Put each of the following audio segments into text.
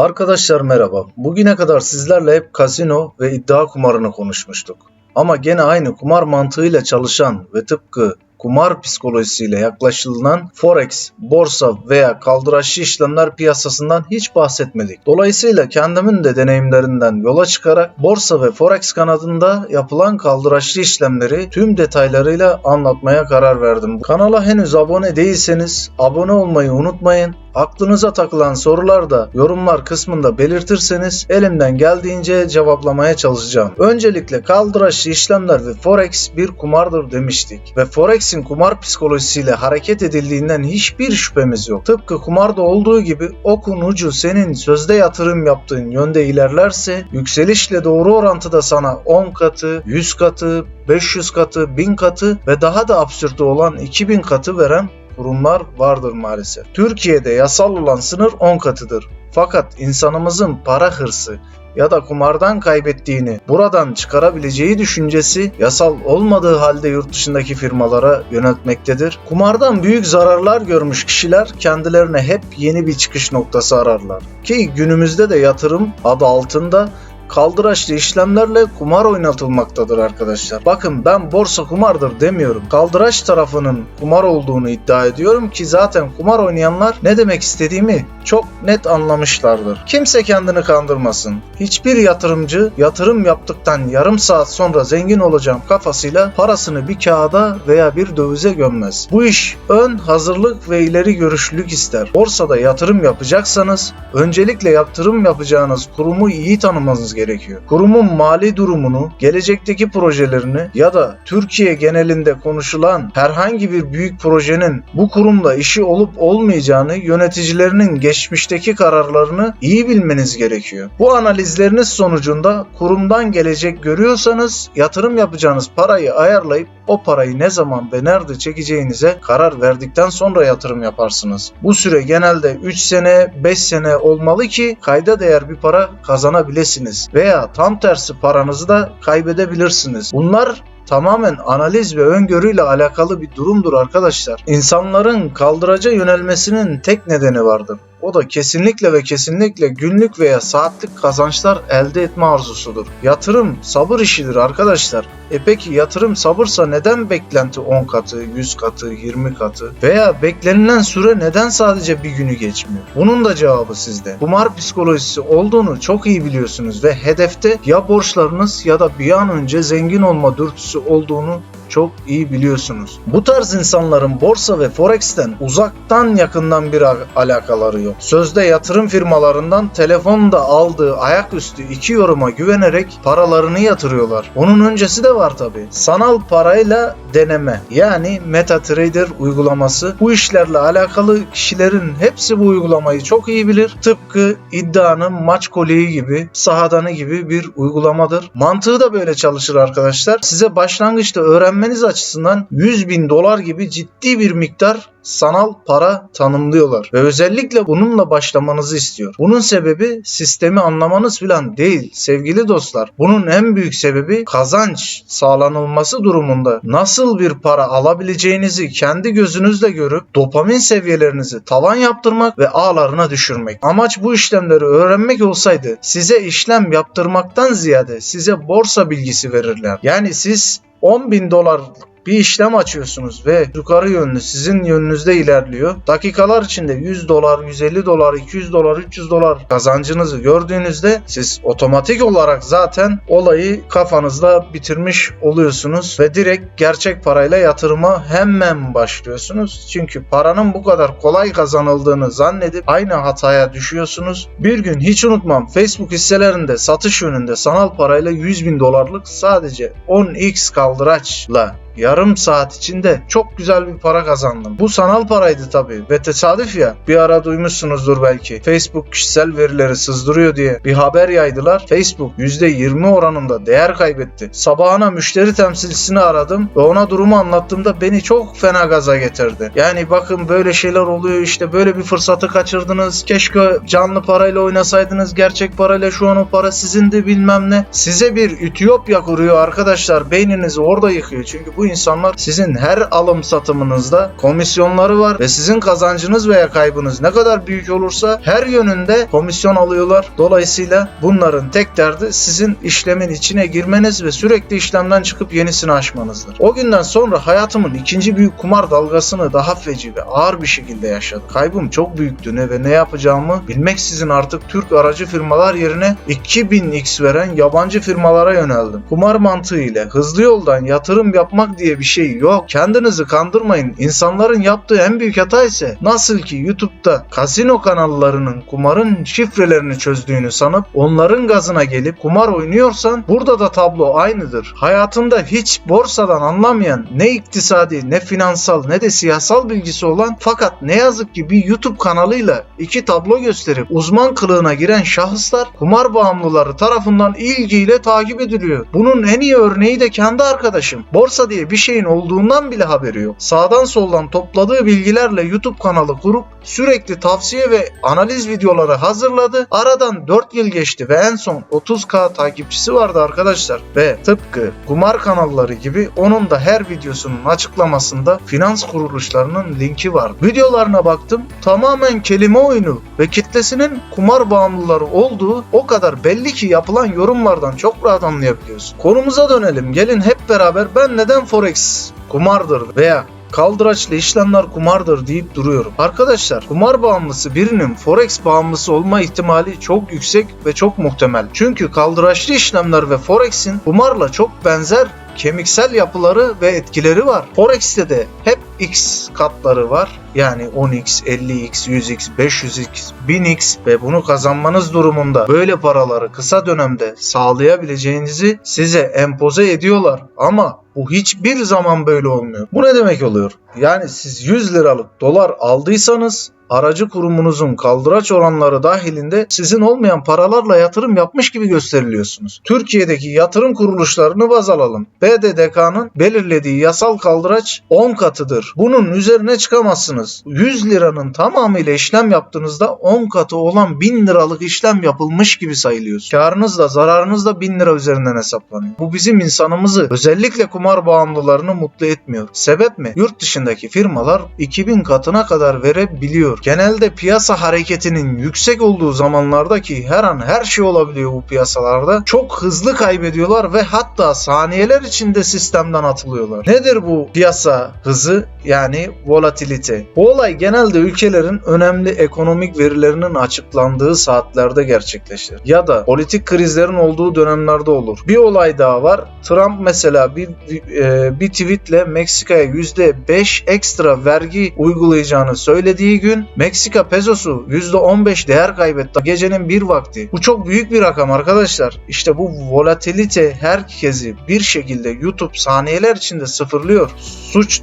Arkadaşlar merhaba. Bugüne kadar sizlerle hep kasino ve iddia kumarını konuşmuştuk. Ama gene aynı kumar mantığıyla çalışan ve tıpkı kumar psikolojisiyle yaklaşılan forex, borsa veya kaldıraçlı işlemler piyasasından hiç bahsetmedik. Dolayısıyla kendimin de deneyimlerinden yola çıkarak borsa ve forex kanadında yapılan kaldıraçlı işlemleri tüm detaylarıyla anlatmaya karar verdim. Kanala henüz abone değilseniz abone olmayı unutmayın. Aklınıza takılan sorular da yorumlar kısmında belirtirseniz elimden geldiğince cevaplamaya çalışacağım. Öncelikle kaldıraçlı işlemler ve forex bir kumardır demiştik. Ve forex'in kumar psikolojisiyle hareket edildiğinden hiçbir şüphemiz yok. Tıpkı kumarda olduğu gibi okun ucu senin sözde yatırım yaptığın yönde ilerlerse yükselişle doğru orantıda sana 10 katı, 100 katı, 500 katı, 1000 katı ve daha da absürt olan 2000 katı veren kurumlar vardır maalesef. Türkiye'de yasal olan sınır 10 katıdır. Fakat insanımızın para hırsı ya da kumardan kaybettiğini buradan çıkarabileceği düşüncesi yasal olmadığı halde yurt dışındaki firmalara yöneltmektedir. Kumardan büyük zararlar görmüş kişiler kendilerine hep yeni bir çıkış noktası ararlar. Ki günümüzde de yatırım adı altında kaldıraçlı işlemlerle kumar oynatılmaktadır arkadaşlar. Bakın ben borsa kumardır demiyorum. Kaldıraç tarafının kumar olduğunu iddia ediyorum ki zaten kumar oynayanlar ne demek istediğimi çok net anlamışlardır. Kimse kendini kandırmasın. Hiçbir yatırımcı yatırım yaptıktan yarım saat sonra zengin olacağım kafasıyla parasını bir kağıda veya bir dövize gömmez. Bu iş ön hazırlık ve ileri görüşlülük ister. Borsada yatırım yapacaksanız öncelikle yatırım yapacağınız kurumu iyi tanımanız gerekiyor. Kurumun mali durumunu, gelecekteki projelerini ya da Türkiye genelinde konuşulan herhangi bir büyük projenin bu kurumla işi olup olmayacağını yöneticilerinin geçmişteki kararlarını iyi bilmeniz gerekiyor. Bu analizleriniz sonucunda kurumdan gelecek görüyorsanız yatırım yapacağınız parayı ayarlayıp o parayı ne zaman ve nerede çekeceğinize karar verdikten sonra yatırım yaparsınız. Bu süre genelde 3 sene, 5 sene olmalı ki kayda değer bir para kazanabilirsiniz veya tam tersi paranızı da kaybedebilirsiniz. Bunlar tamamen analiz ve öngörüyle alakalı bir durumdur arkadaşlar. İnsanların kaldıraca yönelmesinin tek nedeni vardır. O da kesinlikle ve kesinlikle günlük veya saatlik kazançlar elde etme arzusudur. Yatırım sabır işidir arkadaşlar. E peki yatırım sabırsa neden beklenti 10 katı, 100 katı, 20 katı veya beklenilen süre neden sadece bir günü geçmiyor? Bunun da cevabı sizde. Kumar psikolojisi olduğunu çok iyi biliyorsunuz ve hedefte ya borçlarınız ya da bir an önce zengin olma dürtüsü olduğunu çok iyi biliyorsunuz. Bu tarz insanların borsa ve forex'ten uzaktan yakından bir alakaları yok. Sözde yatırım firmalarından telefonda aldığı ayaküstü iki yoruma güvenerek paralarını yatırıyorlar. Onun öncesi de var tabi. Sanal parayla deneme yani MetaTrader uygulaması. Bu işlerle alakalı kişilerin hepsi bu uygulamayı çok iyi bilir. Tıpkı iddianın maç koleği gibi, sahadanı gibi bir uygulamadır. Mantığı da böyle çalışır arkadaşlar. Size başlangıçta öğrenmeniz açısından 100 bin dolar gibi ciddi bir miktar sanal para tanımlıyorlar ve özellikle bununla başlamanızı istiyor. Bunun sebebi sistemi anlamanız falan değil sevgili dostlar. Bunun en büyük sebebi kazanç sağlanılması durumunda nasıl bir para alabileceğinizi kendi gözünüzle görüp dopamin seviyelerinizi tavan yaptırmak ve ağlarına düşürmek. Amaç bu işlemleri öğrenmek olsaydı size işlem yaptırmaktan ziyade size borsa bilgisi verirler. Yani siz 10 bin dolar bir işlem açıyorsunuz ve yukarı yönlü sizin yönünüzde ilerliyor. Dakikalar içinde 100 dolar, 150 dolar, 200 dolar, 300 dolar kazancınızı gördüğünüzde siz otomatik olarak zaten olayı kafanızda bitirmiş oluyorsunuz ve direkt gerçek parayla yatırıma hemen başlıyorsunuz. Çünkü paranın bu kadar kolay kazanıldığını zannedip aynı hataya düşüyorsunuz. Bir gün hiç unutmam Facebook hisselerinde satış yönünde sanal parayla 100 bin dolarlık sadece 10x kaldıraçla yarım saat içinde çok güzel bir para kazandım. Bu sanal paraydı tabii ve tesadüf ya. Bir ara duymuşsunuzdur belki. Facebook kişisel verileri sızdırıyor diye bir haber yaydılar. Facebook %20 oranında değer kaybetti. Sabahına müşteri temsilcisini aradım ve ona durumu anlattığımda beni çok fena gaza getirdi. Yani bakın böyle şeyler oluyor işte böyle bir fırsatı kaçırdınız. Keşke canlı parayla oynasaydınız. Gerçek parayla şu an o para sizindi bilmem ne. Size bir ütopya kuruyor arkadaşlar. Beyninizi orada yıkıyor. Çünkü bu insanlar sizin her alım satımınızda komisyonları var ve sizin kazancınız veya kaybınız ne kadar büyük olursa her yönünde komisyon alıyorlar. Dolayısıyla bunların tek derdi sizin işlemin içine girmeniz ve sürekli işlemden çıkıp yenisini aşmanızdır. O günden sonra hayatımın ikinci büyük kumar dalgasını daha feci ve ağır bir şekilde yaşadım. Kaybım çok büyüktü ne ve ne yapacağımı bilmeksizin artık Türk aracı firmalar yerine 2000x veren yabancı firmalara yöneldim. Kumar mantığı ile hızlı yoldan yatırım yapmak diye bir şey yok. Kendinizi kandırmayın. İnsanların yaptığı en büyük hata ise nasıl ki YouTube'da kasino kanallarının kumarın şifrelerini çözdüğünü sanıp onların gazına gelip kumar oynuyorsan burada da tablo aynıdır. Hayatında hiç borsadan anlamayan ne iktisadi ne finansal ne de siyasal bilgisi olan fakat ne yazık ki bir YouTube kanalıyla iki tablo gösterip uzman kılığına giren şahıslar kumar bağımlıları tarafından ilgiyle takip ediliyor. Bunun en iyi örneği de kendi arkadaşım. Borsa diye bir şeyin olduğundan bile haberi yok. Sağdan soldan topladığı bilgilerle YouTube kanalı kurup sürekli tavsiye ve analiz videoları hazırladı. Aradan 4 yıl geçti ve en son 30k takipçisi vardı arkadaşlar. Ve tıpkı kumar kanalları gibi onun da her videosunun açıklamasında finans kuruluşlarının linki var. Videolarına baktım tamamen kelime oyunu ve kitlesinin kumar bağımlıları olduğu o kadar belli ki yapılan yorumlardan çok rahat anlayabiliyorsun. Konumuza dönelim. Gelin hep beraber ben neden Forex kumardır veya kaldıraçlı işlemler kumardır deyip duruyorum. Arkadaşlar kumar bağımlısı birinin forex bağımlısı olma ihtimali çok yüksek ve çok muhtemel. Çünkü kaldıraçlı işlemler ve forex'in kumarla çok benzer kemiksel yapıları ve etkileri var. Forex'te de hep X katları var. Yani 10x, 50x, 100x, 500x, 1000x ve bunu kazanmanız durumunda böyle paraları kısa dönemde sağlayabileceğinizi size empoze ediyorlar. Ama bu hiçbir zaman böyle olmuyor. Bu ne demek oluyor? Yani siz 100 liralık dolar aldıysanız aracı kurumunuzun kaldıraç oranları dahilinde sizin olmayan paralarla yatırım yapmış gibi gösteriliyorsunuz. Türkiye'deki yatırım kuruluşlarını baz alalım. BDDK'nın belirlediği yasal kaldıraç 10 katıdır. Bunun üzerine çıkamazsınız. 100 liranın tamamıyla işlem yaptığınızda 10 katı olan 1000 liralık işlem yapılmış gibi sayılıyor. Karınız da zararınız da 1000 lira üzerinden hesaplanıyor. Bu bizim insanımızı özellikle kumar bağımlılarını mutlu etmiyor. Sebep mi? Yurt dışındaki firmalar 2000 katına kadar verebiliyor. Genelde piyasa hareketinin yüksek olduğu zamanlarda ki her an her şey olabiliyor bu piyasalarda. Çok hızlı kaybediyorlar ve hatta saniyeler içinde sistemden atılıyorlar. Nedir bu piyasa hızı? Yani volatilite. Bu olay genelde ülkelerin önemli ekonomik verilerinin açıklandığı saatlerde gerçekleşir. Ya da politik krizlerin olduğu dönemlerde olur. Bir olay daha var. Trump mesela bir e, bir tweetle Meksika'ya %5 ekstra vergi uygulayacağını söylediği gün Meksika pesosu %15 değer kaybetti gecenin bir vakti. Bu çok büyük bir rakam arkadaşlar. İşte bu volatilite herkesi bir şekilde YouTube saniyeler içinde sıfırlıyor. Suç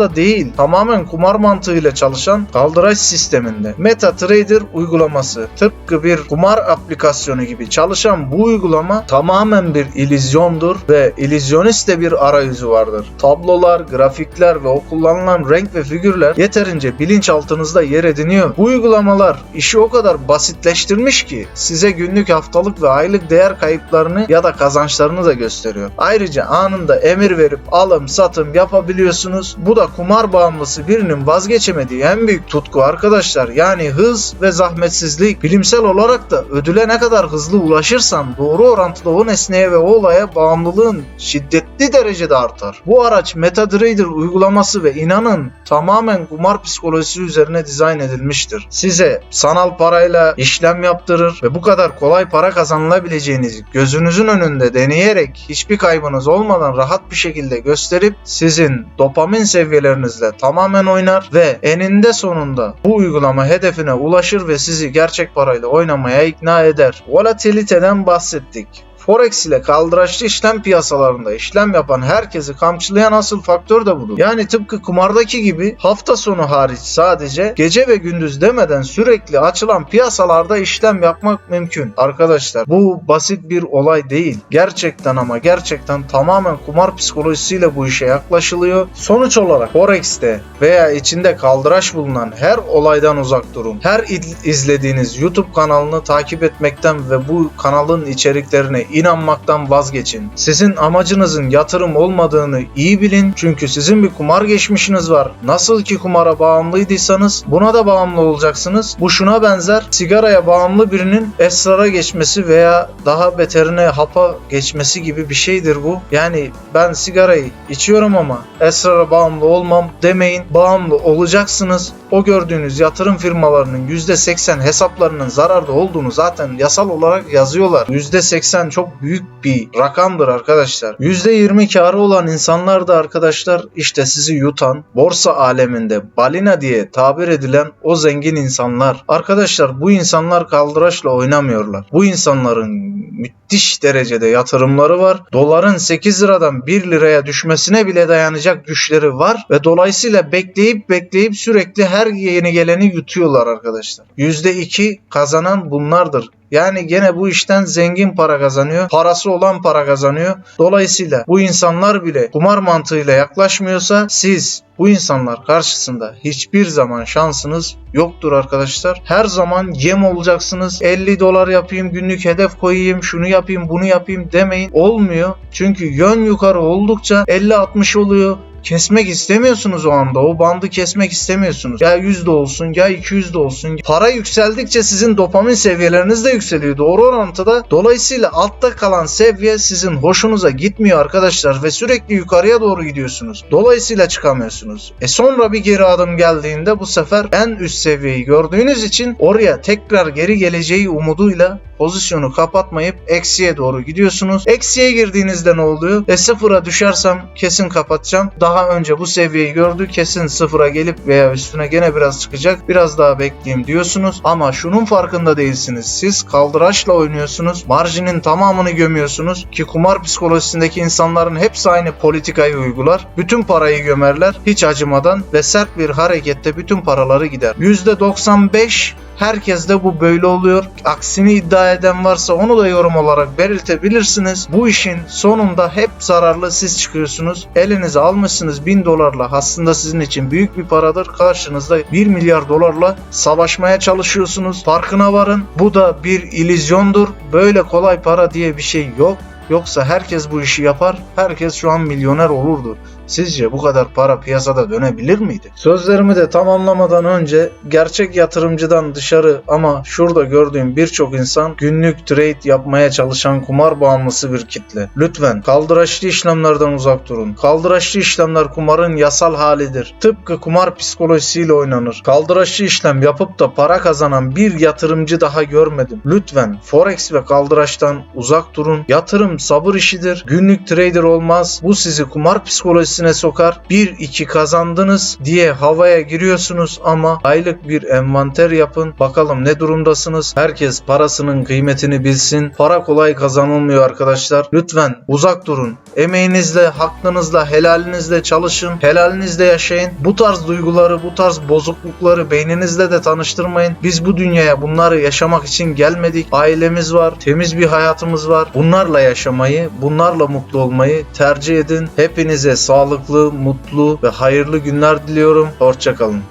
dalgalanmada değil, tamamen kumar mantığıyla çalışan kaldıraç sisteminde. MetaTrader uygulaması tıpkı bir kumar aplikasyonu gibi çalışan bu uygulama tamamen bir illüzyondur ve illüzyonist de bir arayüzü vardır. Tablolar, grafikler ve o kullanılan renk ve figürler yeterince bilinçaltınızda yer ediniyor. Bu uygulamalar işi o kadar basitleştirmiş ki size günlük haftalık ve aylık değer kayıplarını ya da kazançlarını da gösteriyor. Ayrıca anında emir verip alım satım yapabiliyorsunuz. Bu da kumar bağımlısı birinin vazgeçemediği en büyük tutku arkadaşlar. Yani hız ve zahmetsizlik. Bilimsel olarak da ödüle ne kadar hızlı ulaşırsan doğru orantıda o nesneye ve o olaya bağımlılığın şiddetli derecede artar. Bu araç MetaTrader uygulaması ve inanın tamamen kumar psikolojisi üzerine dizayn edilmiştir. Size sanal parayla işlem yaptırır ve bu kadar kolay para kazanılabileceğinizi gözünüzün önünde deneyerek hiçbir kaybınız olmadan rahat bir şekilde gösterip sizin dopamin seviyelerinizle tamamen oynar ve eninde sonunda bu uygulama hedefine ulaşır ve sizi gerçek parayla oynamaya ikna eder. Volatiliteden bahsettik. Forex ile kaldıraçlı işlem piyasalarında işlem yapan herkesi kamçılayan asıl faktör de budur. Yani tıpkı kumardaki gibi hafta sonu hariç sadece gece ve gündüz demeden sürekli açılan piyasalarda işlem yapmak mümkün. Arkadaşlar bu basit bir olay değil. Gerçekten ama gerçekten tamamen kumar psikolojisiyle bu işe yaklaşılıyor. Sonuç olarak Forex'te veya içinde kaldıraç bulunan her olaydan uzak durun. Her izlediğiniz YouTube kanalını takip etmekten ve bu kanalın içeriklerine inanmaktan vazgeçin. Sizin amacınızın yatırım olmadığını iyi bilin çünkü sizin bir kumar geçmişiniz var. Nasıl ki kumara bağımlıydıysanız buna da bağımlı olacaksınız. Bu şuna benzer. Sigaraya bağımlı birinin esrara geçmesi veya daha beterine hapa geçmesi gibi bir şeydir bu. Yani ben sigarayı içiyorum ama esrara bağımlı olmam demeyin. Bağımlı olacaksınız. O gördüğünüz yatırım firmalarının %80 hesaplarının zararda olduğunu zaten yasal olarak yazıyorlar. %80 çok büyük bir rakamdır arkadaşlar. %20 karı olan insanlar da arkadaşlar işte sizi yutan, borsa aleminde balina diye tabir edilen o zengin insanlar. Arkadaşlar bu insanlar kaldıraçla oynamıyorlar. Bu insanların müthiş derecede yatırımları var. Doların 8 liradan 1 liraya düşmesine bile dayanacak güçleri var ve dolayısıyla bekleyip bekleyip sürekli her yeni geleni yutuyorlar arkadaşlar. %2 kazanan bunlardır. Yani gene bu işten zengin para kazanıyor. Parası olan para kazanıyor. Dolayısıyla bu insanlar bile kumar mantığıyla yaklaşmıyorsa siz bu insanlar karşısında hiçbir zaman şansınız yoktur arkadaşlar. Her zaman yem olacaksınız. 50 dolar yapayım, günlük hedef koyayım, şunu yapayım, bunu yapayım demeyin. Olmuyor. Çünkü yön yukarı oldukça 50-60 oluyor kesmek istemiyorsunuz o anda. O bandı kesmek istemiyorsunuz. Ya 100 de olsun ya 200 de olsun. Para yükseldikçe sizin dopamin seviyeleriniz de yükseliyor. Doğru orantıda. Dolayısıyla altta kalan seviye sizin hoşunuza gitmiyor arkadaşlar ve sürekli yukarıya doğru gidiyorsunuz. Dolayısıyla çıkamıyorsunuz. E sonra bir geri adım geldiğinde bu sefer en üst seviyeyi gördüğünüz için oraya tekrar geri geleceği umuduyla pozisyonu kapatmayıp eksiye doğru gidiyorsunuz. Eksiye girdiğinizde ne oluyor? E sıfıra düşersem kesin kapatacağım. Daha önce bu seviyeyi gördü kesin sıfıra gelip veya üstüne gene biraz çıkacak. Biraz daha bekleyeyim diyorsunuz. Ama şunun farkında değilsiniz. Siz kaldıraçla oynuyorsunuz. Marjinin tamamını gömüyorsunuz. Ki kumar psikolojisindeki insanların hepsi aynı politikayı uygular. Bütün parayı gömerler hiç acımadan ve sert bir harekette bütün paraları gider. %95 Herkes bu böyle oluyor. Aksini iddia eden varsa onu da yorum olarak belirtebilirsiniz. Bu işin sonunda hep zararlı siz çıkıyorsunuz. Elinize almışsınız 1000 dolarla aslında sizin için büyük bir paradır. Karşınızda 1 milyar dolarla savaşmaya çalışıyorsunuz. Farkına varın. Bu da bir illüzyondur. Böyle kolay para diye bir şey yok. Yoksa herkes bu işi yapar, herkes şu an milyoner olurdu. Sizce bu kadar para piyasada dönebilir miydi? Sözlerimi de tamamlamadan önce gerçek yatırımcıdan dışarı ama şurada gördüğüm birçok insan günlük trade yapmaya çalışan kumar bağımlısı bir kitle. Lütfen kaldıraçlı işlemlerden uzak durun. Kaldıraçlı işlemler kumarın yasal halidir. Tıpkı kumar psikolojisiyle oynanır. Kaldıraçlı işlem yapıp da para kazanan bir yatırımcı daha görmedim. Lütfen forex ve kaldıraçtan uzak durun. Yatırım sabır işidir. Günlük trader olmaz. Bu sizi kumar psikolojisine sokar. 1-2 kazandınız diye havaya giriyorsunuz ama aylık bir envanter yapın. Bakalım ne durumdasınız? Herkes parasının kıymetini bilsin. Para kolay kazanılmıyor arkadaşlar. Lütfen uzak durun. Emeğinizle, hakkınızla, helalinizle çalışın. Helalinizle yaşayın. Bu tarz duyguları, bu tarz bozuklukları beyninizle de tanıştırmayın. Biz bu dünyaya bunları yaşamak için gelmedik. Ailemiz var, temiz bir hayatımız var. Bunlarla yaşamayı, bunlarla mutlu olmayı tercih edin. Hepinize sağlıklı, mutlu ve hayırlı günler diliyorum. Hoşçakalın.